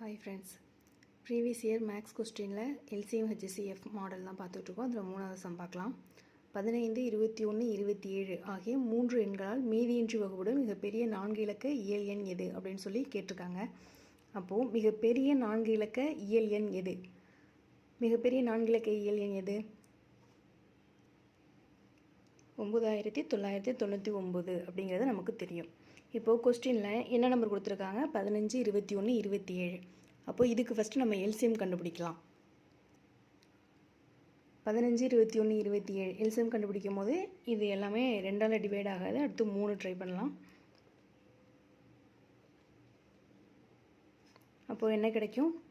Hi friends previous year maths கொஸ்டினில் LCM HCF model தான் பார்த்துட்ருக்கோம். அதில் மூணாவது சம் பார்க்கலாம். பதினைந்து இருபத்தி ஒன்று இருபத்தி ஏழு ஆகிய மூன்று எண்களால் மீதியின்றி வகுப்படும் மிகப்பெரிய நான்கு இலக்க இயல் எண் எது அப்படின்னு சொல்லி கேட்டிருக்காங்க. அப்போது மிகப்பெரிய நான்கு இலக்க இயல் எண் எது? மிகப்பெரிய நான்கு இலக்க இயல் எண் எது? ஒம்பதாயிரத்தி தொள்ளாயிரத்தி தொண்ணூற்றி ஒம்பது அப்படிங்கிறது நமக்கு தெரியும். இப்போது கொஸ்டினில் என்ன நம்பர் கொடுத்துருக்காங்க? பதினஞ்சு இருபத்தி ஒன்று இருபத்தி ஏழு. அப்போது இதுக்கு ஃபஸ்ட்டு நம்ம எல்சிஎம் கண்டுபிடிக்கலாம். பதினஞ்சு இருபத்தி ஒன்று இருபத்தி ஏழு. எல்சிஎம் கண்டுபிடிக்கும் போது இது எல்லாமே ரெண்டால் டிவைட் ஆகாது. அடுத்து மூணு ட்ரை பண்ணலாம். அப்போது என்ன கிடைக்கும்?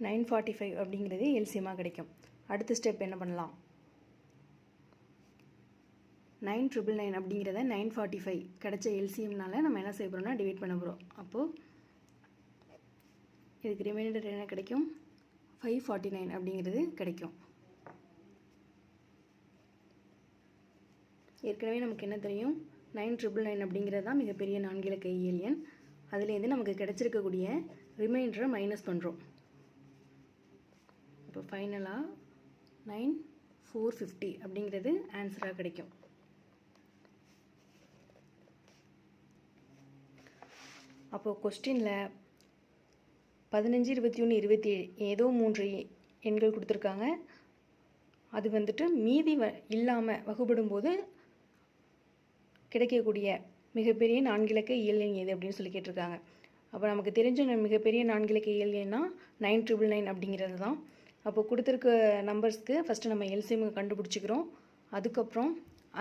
நைன் ஃபார்ட்டி ஃபைவ் அப்படிங்கிறது எல்சிஎமாக கிடைக்கும். அடுத்த ஸ்டெப் என்ன பண்ணலாம்? நைன் ட்ரிபிள் நைன் அப்படிங்கிறத நைன் ஃபார்ட்டி ஃபைவ் கிடச்ச எல்சிஎம்னால நம்ம என்ன செய்ய போகிறோம்னா டிவைட் பண்ண போகிறோம் அப்போது இதுக்கு ரிமைண்டர் என்ன கிடைக்கும்? ஃபைவ் ஃபார்ட்டி நைன் அப்படிங்கிறது கிடைக்கும். ஏற்கனவே நமக்கு என்ன தெரியும்? நைன் ட்ரிபிள் நைன் அப்படிங்கிறது தான் மிகப்பெரிய நான்கில கை இயல் எண் அதுலேருந்து நமக்கு கிடச்சிருக்கக்கூடிய ரிமைண்டரை மைனஸ் பண்ணுறோம் இப்போ ஃபைனலாக நைன் ஃபோர் ஃபிஃப்டி அப்படிங்கிறது ஆன்சராக கிடைக்கும். அப்போது கொஸ்டினில் பதினஞ்சு இருபத்தி ஒன்று இருபத்தி ஏழு ஏதோ மூன்று எண்கள் கொடுத்துருக்காங்க. அது வந்துட்டு மீதி வ இல்லாமல் வகுப்படும்போது கிடைக்கக்கூடிய மிகப்பெரிய நான்கிலக்க இயல் எண் எது அப்படின்னு சொல்லி கேட்டிருக்காங்க. அப்போ நமக்கு தெரிஞ்ச மிகப்பெரிய நான்கிழக்க இயல் எண்ணா நைன் ட்ரிபிள் நைன் அப்படிங்கிறது தான். அப்போ கொடுத்துருக்க நம்பர்ஸ்க்கு ஃபஸ்ட்டு நம்ம எல்சிஎம்மை கண்டுபிடிச்சிக்கிறோம். அதுக்கப்புறம்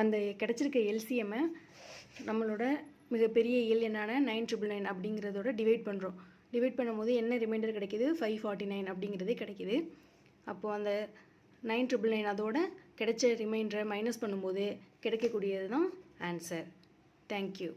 அந்த கிடச்சிருக்க எல்சிஎம்மை நம்மளோட மிகப்பெரிய இயல் எண்ணான நைன் ட்ரிபிள் நைன் அப்படிங்கிறதோட டிவைட் பண்ணுறோம் டிவைட் பண்ணும்போது என்ன ரிமைண்டர் கிடைக்கிது? ஃபைவ் ஃபார்ட்டி நைன் அப்படிங்கிறது கிடைக்கிது. அப்போது அந்த நைன் ட்ரிபிள் நைன் அதோட கிடைச்ச ரிமைண்டரை மைனஸ் பண்ணும்போது கிடைக்கக்கூடியது தான் ஆன்சர் தேங்க்யூ